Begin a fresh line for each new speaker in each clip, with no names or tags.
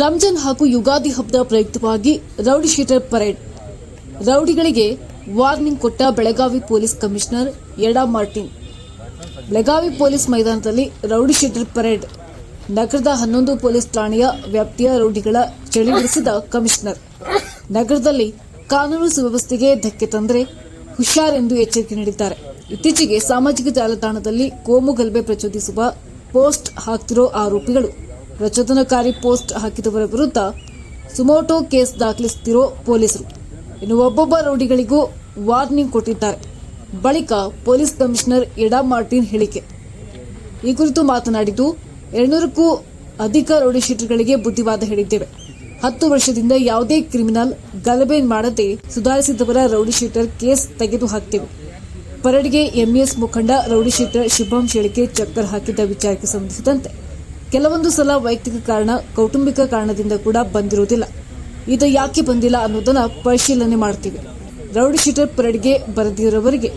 ರಂಜಾನ್ ಹಾಗೂ ಯುಗಾದಿ ಹಬ್ಬದ ಪ್ರಯುಕ್ತವಾಗಿ ರೌಡಿ ಶೀಟರ್ ಪರೇಡ್. ರೌಡಿಗಳಿಗೆ ವಾರ್ನಿಂಗ್ ಕೊಟ್ಟ Belagavi police commissioner ಎಡಾ Martin. Belagavi police ಮೈದಾನದಲ್ಲಿ ರೌಡಿ ಶೀಟರ್ ಪರೇಡ್. ನಗರದ ಹನ್ನೊಂದು ಪೊಲೀಸ್ ಠಾಣೆಯ ವ್ಯಾಪ್ತಿಯ ರೌಡಿಗಳ ಚಳಿ ಬಿಡಿಸಿದ ಕಮಿಷನರ್. ನಗರದಲ್ಲಿ ಕಾನೂನು ಸುವ್ಯವಸ್ಥೆಗೆ ಧಕ್ಕೆ ತಂದರೆ ಹುಷಾರೆಂದು ಎಚ್ಚರಿಕೆ ನೀಡಿದ್ದಾರೆ. ಇತ್ತೀಚೆಗೆ ಸಾಮಾಜಿಕ ಜಾಲತಾಣದಲ್ಲಿ ಕೋಮು ಗಲಭೆ ಪ್ರಚೋದಿಸುವ ಪೋಸ್ಟ್ ಹಾಕ್ತಿರೋ ಆರೋಪಿಗಳು. ಪ್ರಚೋದನಕಾರಿ ಪೋಸ್ಟ್ ಹಾಕಿದವರ ವಿರುದ್ಧ ಸುಮೋಟೋ ಕೇಸ್ ದಾಖಲಿಸುತ್ತಿರೋ ಪೊಲೀಸರು. ಇನ್ನು ಒಬ್ಬೊಬ್ಬ ರೌಡಿಗಳಿಗೂ ವಾರ್ನಿಂಗ್ ಕೊಟ್ಟಿದ್ದಾರೆ. ಬಳಿಕ ಪೊಲೀಸ್ ಕಮಿಷನರ್ ಎಡಾ ಮಾರ್ಟಿನ್ ಹೇಳಿಕೆ. ಈ ಕುರಿತು ಮಾತನಾಡಿದ್ದು, ಎರಡ್ನೂರಕ್ಕೂ ಅಧಿಕ ರೌಡಿ ಶೀಟರ್ಗಳಿಗೆ ಬುದ್ಧಿವಾದ ಹೇಳಿದ್ದೇವೆ. ಹತ್ತು ವರ್ಷದಿಂದ ಯಾವುದೇ ಕ್ರಿಮಿನಲ್ ಗಲಭೆ ಮಾಡದೆ ಸುಧಾರಿಸಿದವರ ರೌಡಿ ಶೀಟರ್ ಕೇಸ್ ತೆಗೆದು ಹಾಕ್ತೇವೆ ಪರೇಡ್ಗೆ ಎಂಇಎಸ್ ಮುಖಂಡ ರೌಡಿ ಶೀಟರ್ ಶುಭಂ ಶೆಳಿಕೆ ಚಕ್ಕರ್ ಹಾಕಿದ್ದ ವಿಚಾರಕ್ಕೆ ಸಂಬಂಧಿಸಿದಂತೆ ಕೆಲವೊಂದು ಸಲ ವೈಯಕ್ತಿಕ ಕಾರಣ, ಕೌಟುಂಬಿಕ ಕಾರಣದಿಂದ ಕೂಡ ಬಂದಿರುವುದಿಲ್ಲ. ಇದು ಯಾಕೆ ಬಂದಿಲ್ಲ ಅನ್ನೋದನ್ನ ಪರಿಶೀಲನೆ ಮಾಡ್ತೀವಿ. ರೌಡಿ ಪರಡಿಗೆ ಬರೆದಿರೋವರಿಗೆ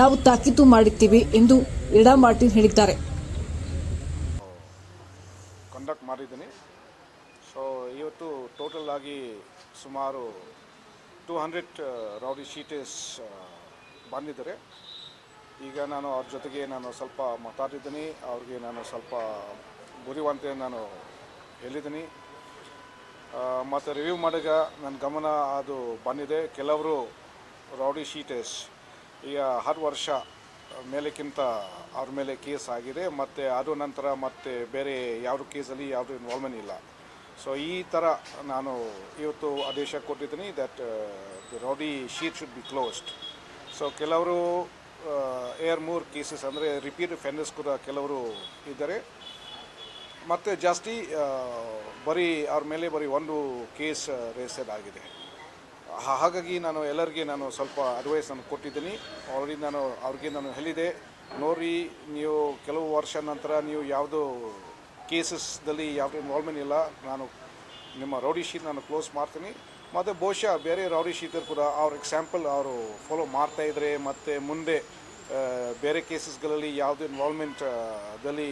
ನಾವು ತಾಕೀತು ಮಾಡುತ್ತೀವಿ ಎಂದು ಇಡಾ ಮಾರ್ಟಿನ್ ಹೇಳಿದ್ದಾರೆ.
ಕಂಡಕ್ಟ್ ಮಾಡಿದ್ದೀನಿ. ಸೊ ಇವತ್ತು ಟೋಟಲ್ ಆಗಿ ಸುಮಾರು ಟೂ ಹಂಡ್ರೆಡ್ ರೌಡಿ ಶೀಟರ್ಸ್ ಬಂದಿದ್ದಾರೆ. ಈಗ ನಾನು ಅವ್ರ ಜೊತೆಗೆ ನಾನು ಸ್ವಲ್ಪ ಮಾತಾಡಿದ್ದೀನಿ, ಅವ್ರಿಗೆ ನಾನು ಸ್ವಲ್ಪ ಗುರಿವಂತೆ ನಾನು ಹೇಳಿದ್ದೀನಿ. ಮತ್ತು ರಿವ್ಯೂ ಮಾಡಿದಾಗ ನನ್ನ ಗಮನ ಅದು ಬಂದಿದೆ. ಕೆಲವರು ರೌಡಿ ಶೀಟೇಸ್ ಈಗ ಹರ್ ವರ್ಷ ಮೇಲೆಕ್ಕಿಂತ ಅವ್ರ ಮೇಲೆ ಕೇಸ್ ಆಗಿದೆ. ಮತ್ತು ಅದು ನಂತರ ಮತ್ತೆ ಬೇರೆ ಯಾವ ಕೇಸಲ್ಲಿ ಯಾವುದು ಇನ್ವಾಲ್ವ್ಮೆಂಟ್ ಇಲ್ಲ. ಸೊ ಈ ಥರ ನಾನು ಇವತ್ತು ಆದೇಶ ಕೊಟ್ಟಿದ್ದೀನಿ that the rowdy sheet should be closed so ಕೆಲವರು ಏರ್ ಮೂರ್ ಕೇಸಸ್ ಅಂದರೆ ರಿಪೀಟ್ ಫೆಂಡರ್ಸ್ ಕೂಡ ಕೆಲವರು ಇದ್ದಾರೆ. ಮತ್ತು ಜಾಸ್ತಿ ಬರೀ ಅವ್ರ ಮೇಲೆ ಬರೀ ಒಂದು ಕೇಸ್ ರಿಜಿಸ್ಟರ್ ಆಗಿದೆ. ಹಾಗಾಗಿ ನಾನು ಎಲ್ಲರಿಗೆ ನಾನು ಸ್ವಲ್ಪ ಅಡ್ವೈಸ್ ನಾನು ಕೊಟ್ಟಿದ್ದೀನಿ. ಆಲ್ರೆಡಿ ನಾನು ಅವ್ರಿಗೆ ನಾನು ಹೇಳಿದೆ, ನೋಡಿ, ನೀವು ಕೆಲವು ವರ್ಷ ನಂತರ ನೀವು ಯಾವುದು ಕೇಸಸ್ದಲ್ಲಿ ಯಾವುದೇ ಇನ್ವಾಲ್ವ್ಮೆಂಟ್ ಇಲ್ಲ, ನಾನು ನಿಮ್ಮ ರೌಡಿ ಶೀಟ್ ನಾನು ಕ್ಲೋಸ್ ಮಾಡ್ತೀನಿ. ಮತ್ತು ಬಹುಶಃ ಬೇರೆ ರೌರಿ ಶೀತರ್ ಕೂಡ ಅವ್ರ ಎಕ್ಸಾಂಪಲ್ ಅವರು ಫಾಲೋ ಮಾಡ್ತಾ ಇದ್ರೆ ಮತ್ತು ಮುಂದೆ ಬೇರೆ ಕೇಸಸ್ಗಳಲ್ಲಿ ಯಾವುದೇ ಇನ್ವಾಲ್ವ್ಮೆಂಟ್ ದಲ್ಲಿ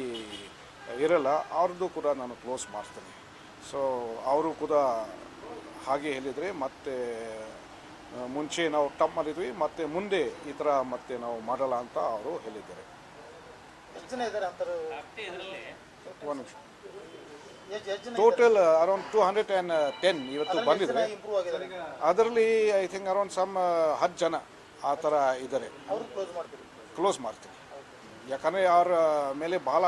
ಇರಲ್ಲ ಅವ್ರದ್ದು ಕೂಡ ನಾನು ಕ್ಲೋಸ್ ಮಾಡ್ತೀನಿ. ಸೊ ಅವರು ಕೂಡ ಹಾಗೆ ಹೇಳಿದರೆ ಮತ್ತೆ ಮುಂಚೆ ನಾವು ಟಪ್ ಮಾಡಿದ್ವಿ ಮತ್ತೆ ಮುಂದೆ ಈ ಥರ ಮತ್ತೆ ನಾವು ಮಾಡಲ್ಲ ಅಂತ ಅವರು ಹೇಳಿದ್ದಾರೆ. ಒಂದು ನಿಮಿಷ. Total around two hundred and ten ಇವತ್ತು ಬಂದಿದ್ದಾರೆ ಅದರಲ್ಲಿ ಐ ಥಿಂಕ್ ಅರೌಂಡ್ ಸಮ್ ಹತ್ತು ಜನ ಆ ಥರ ಇದ್ದಾರೆ.
ಅವ್ರು ಕ್ಲೋಸ್
ಮಾಡ್ತೀವಿ. ಯಾಕಂದರೆ ಅವರ ಮೇಲೆ ಭಾಳ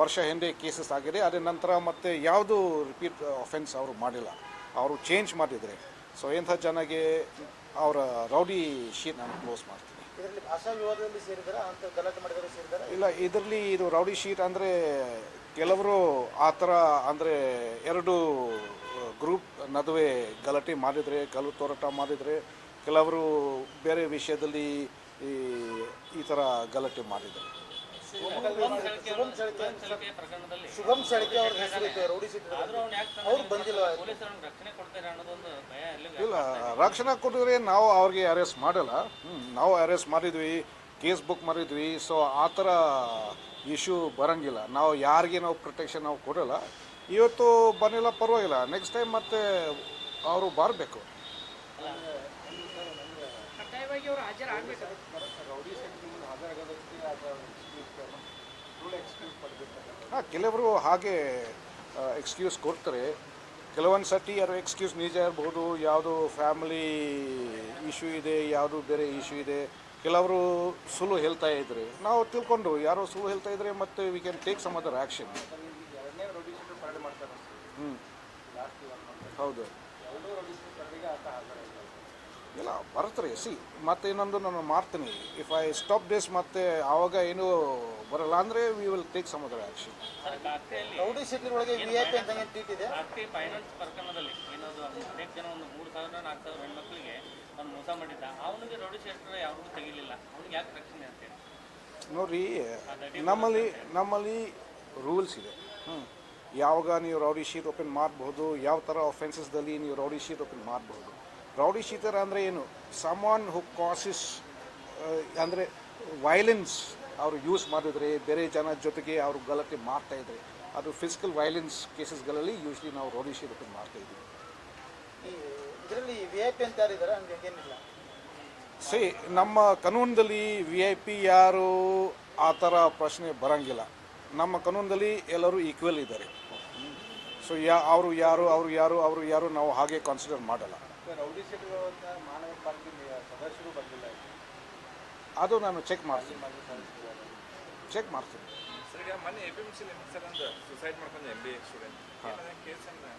ವರ್ಷ ಹಿಂದೆ ಕೇಸಸ್ ಆಗಿದೆ. ಅದರ ನಂತರ ಮತ್ತೆ ಯಾವುದು ರಿಪೀಟ್ ಅಫೆನ್ಸ್ ಅವರು ಮಾಡಿಲ್ಲ. ಅವರು ಚೇಂಜ್ ಮಾಡಿದರೆ. ಸೊ ಎಂಥ ಜನಗೆ ಅವರ ರೌಡಿ ಶೀಟ್ ನಾನು ಕ್ಲೋಸ್ ಮಾಡ್ತೀನಿ.
ಇದರಲ್ಲಿ ಭಾಷಾ ವಿವಾದದಲ್ಲಿ ಸೇರಿದಾರ? ಅಂತ ಗಲಾಟೆ ಮಾಡಿದರೆ ಸೇರಿದಾರ?
ಇಲ್ಲ, ಇದರಲ್ಲಿ ಇದು ರೌಡಿ ಶೀಟ್ ಅಂದರೆ ಕೆಲವರು ಆ ಥರ ಅಂದರೆ ಎರಡು ಗ್ರೂಪ್ ನಡುವೆ ಗಲಾಟೆ ಮಾಡಿದರೆ ಕಲ್ಲು ತೋರಾಟ ಮಾಡಿದರೆ, ಕೆಲವರು ಬೇರೆ ವಿಷಯದಲ್ಲಿ ಈ ಈ ಥರ ಗಲಾಟೆ ಮಾಡಿದರು
ಶುಭಂ ಶೆಳಕೆ ಅವ್ರ ಹೆಸರು ಐತೆ ರೌಡಿ ಅವ್ರು ಬಂದಿಲ್ಲ.
ಇಲ್ಲ ರಕ್ಷಣಾ ಕೊಟ್ಟಿದ್ರೆ ನಾವು ಅವ್ರಿಗೆ ಅರೆಸ್ಟ್ ಮಾಡಲ್ಲ. ನಾವು ಅರೆಸ್ಟ್ ಮಾಡಿದ್ವಿ ಕೇಸ್ ಬುಕ್ ಮಾಡಿದ್ವಿ ಸೊ ಆ ಥರ ಇಶ್ಯೂ ಬರಂಗಿಲ್ಲ. ನಾವು ಯಾರಿಗೆ ನಾವು ಪ್ರೊಟೆಕ್ಷನ್ ನಾವು ಕೊಡಲ್ಲ. ಇವತ್ತು ಬಂದಿಲ್ಲ ಪರವಾಗಿಲ್ಲ. ನೆಕ್ಸ್ಟ್ ಟೈಮ್ ಮತ್ತೆ ಅವರು ಬರಬೇಕು. ಹಾಂ ಕೆಲವರು ಹಾಗೆ ಎಕ್ಸ್ಕ್ಯೂಸ್ ಕೊಡ್ತಾರೆ. ಕೆಲವೊಂದು ಸರ್ತಿ ಯಾರು ಎಕ್ಸ್ಕ್ಯೂಸ್ ನಿಜ ಇರಬಹುದು ಯಾವುದು ಫ್ಯಾಮಿಲಿ ಇಶ್ಯೂ ಇದೆ ಯಾವುದು ಬೇರೆ ಇಶ್ಯೂ ಇದೆ. ಕೆಲವರು ಸುಳ್ಳು ಹೇಳ್ತಾ ಇದ್ರೆ ನಾವು ತಿಳ್ಕೊಂಡು ಯಾರೋ ಸುಳ್ಳು ಹೇಳ್ತಾ ಇದ್ರೆ ಮತ್ತೆ we can take some other action ಹ್ಞೂ ಹೌದು. ಇಲ್ಲ ಬರ್ತಾರೆ. ಸಿ ಮತ್ತೆ ಇನ್ನೊಂದು ನಾನು ಮಾಡ್ತೀನಿ. ಇಫ್ ಐ ಸ್ಟಾಪ್ ಡೇಸ್ ಮತ್ತೆ ಆವಾಗ ಏನು ಬರಲ್ಲ ಅಂದರೆ we will take some other action
rowdy sheet ಒಳಗೆ ವಿ ಐ ಪಿ ಅಂತ ಏನು ಟ್ರೀಟ್ ಇದೆ
ಕಾಕ್ತಿ ಫೈನಾನ್ಸ್ ಪ್ರಕರಣದಲ್ಲಿ ಏನದು ಅನೇಕ ಜನ ಒಂದು ಮೂರು ಸಾವಿರ ನಾಲ್ಕು ಸಾವಿರ ಹೆಣ್ಮಕ್ಳಿಗೆ ಅವ್ನು ಮೋಸ ಮಾಡಿದ್ದ. ಅವನಿಗೆ ರೌಡಿ ಶೇಟ್ರ್ ಯಾರಿಗೂ ತೆಗಿಲಿಲ್ಲ. ಅವ್ನಿಗೆ ಯಾಕೆ ರಕ್ಷಣೆ ಅಂತೇಳಿ
ನೋಡ್ರಿ ನಮ್ಮಲ್ಲಿ ನಮ್ಮಲ್ಲಿ ರೂಲ್ಸ್ ಇದೆ. ಹ್ಞೂ ಯಾವಾಗ ನೀವು ರೌಡಿ ಶೀಟ್ ಓಪನ್ ಮಾಡಬಹುದು ಯಾವ ಥರ ಅಫೆನ್ಸಸ್ದಲ್ಲಿ ನೀವು ರೌಡಿ ಶೀಟ್ ಓಪನ್ ಮಾಡಬಹುದು ರೌಡಿ ಶೀತರ ಅಂದರೆ ಏನು? ಸಮಾನ್ ಹು ಕಾಸಿಸ್ ಅಂದರೆ ವೈಲೆನ್ಸ್ ಅವರು ಯೂಸ್ ಮಾಡಿದರೆ ಬೇರೆ ಜನ ಜೊತೆಗೆ ಅವರು ಗಲಾಟೆ ಮಾಡ್ತಾಯಿದ್ರೆ ಇದ್ದಾರೆ ಅದು ಫಿಸಿಕಲ್ ವೈಲೆನ್ಸ್ ಕೇಸಸ್ಗಳಲ್ಲಿ ಯೂಶ್ಲಿ ನಾವು ರೌಡಿ ಶೀತಕ್ಕೆ ಮಾಡ್ತಾ ಇದ್ದೀವಿ.
ಇದರಲ್ಲಿ ವಿ ಐ ಪಿ ಅಂತ ಯಾರಿದ್ದಾರೆ ಹಂಗೆ ಏನಿಲ್ಲ.
ಸಿ ನಮ್ಮ ಕಾನೂನಲ್ಲಿ ವಿ ಐ ಪಿ ಯಾರು? ಆ ಥರ ಪ್ರಶ್ನೆ ಬರೋಂಗಿಲ್ಲ. ನಮ್ಮ ಕಾನೂನಲ್ಲಿ ಎಲ್ಲರೂ ಈಕ್ವಲ್ ಇದ್ದಾರೆ. ಸೊ ಯಾ ಅವರು ಯಾರು ಅವರು ಯಾರು ಅವರು ಯಾರು ನಾವು ಹಾಗೆ ಕನ್ಸಿಡರ್ ಮಾಡಲ್ಲ.
ರೌಡಿ ಶೀಟ್ಗಳನ್ನ ಮಾನವ ಪಾರ್ಟಿ ಸದಸ್ಯರು ಬಂದಿಲ್ಲ
ಅದು ನಾನು ಚೆಕ್ ಮಾಡ್ತೀನಿ. ಚೆಕ್ ಮಾಡ್ತೀನಿ.
ಸರ್ ಈಗ ಮೊನ್ನೆ A P M C sir ಒಂದು ಸುಸೈಡ್ ಮಾಡ್ಕೊಂಡು ಎಂ ಬಿ ಎ ಸ್ಟೂಡೆಂಟ್ ಕೇಸನ್ನು